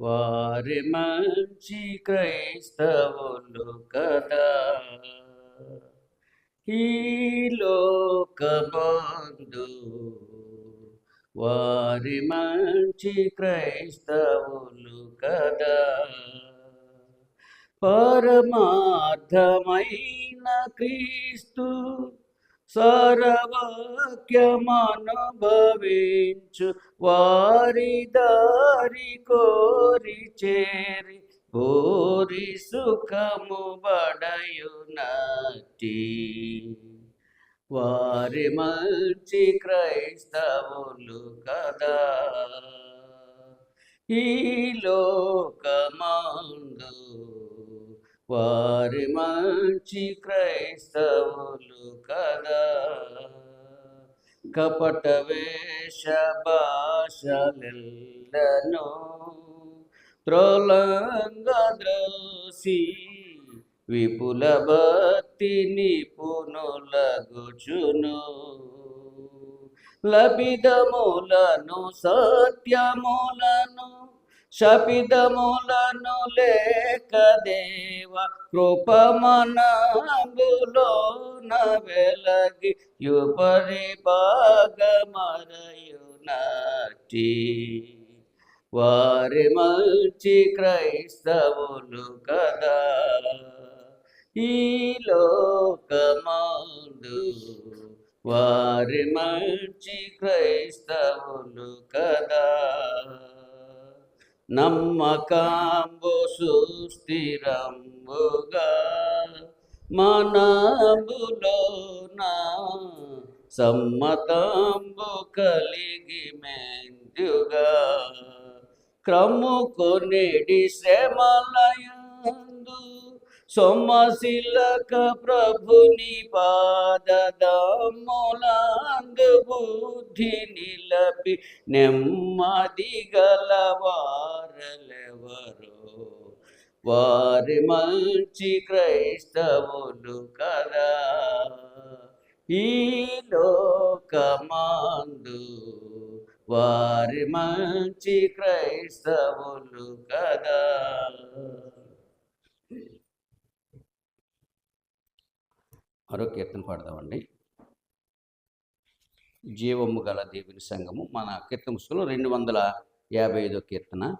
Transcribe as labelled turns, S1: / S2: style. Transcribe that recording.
S1: వారి మంచి క్రైస్తవులు కదా. ఈ లోకబంధు వారి మంచి క్రైస్తవులు కదా. పరమార్థమైన క్రీస్తు సరవాక్యమనుభవించు వారి దారి కోరి చేరి కోరి సుఖము బడయునటి. వారి మంచి క్రైస్తవులు కదా ఈ లోకమా వారి మంచి క్రైస్తవులు కదా. కపట వేష భాషలెల్లను త్రోలంగ ద్రోసి విపుల భక్తి నిపుణులగుచును. లభిదములను సత్యములను శపిదములను లేక దేవ కృపమనంబులోన వెలగి యుపరి భాగమరయునటి. వారి మంచి క్రైస్తవులు కదా ఈ లోకమందు. వారి మంచి క్రైస్తవులు కదా నమ్మకాంబు సుస్థిరంబుగా మనబులోన సమ్మతంబు కలిగి మెందుగా. క్రము కొనిడి శ్రమలయందు సొమ్మశిలక ప్రభుని పాదదమ్ములందు బుద్ధి నిలపి నెమ్మది గలవారలెవరో వారి మంచి క్రైస్తవులు కదా. ఈ లోకమాందు వారి మంచి క్రైస్తవులు కదా. మరో కీర్తన పాడదామండి. జీవము గల దేవుని సంఘము. మన కీర్తన పుస్తకంలో రెండు వందల యాభై ఐదో కీర్తన.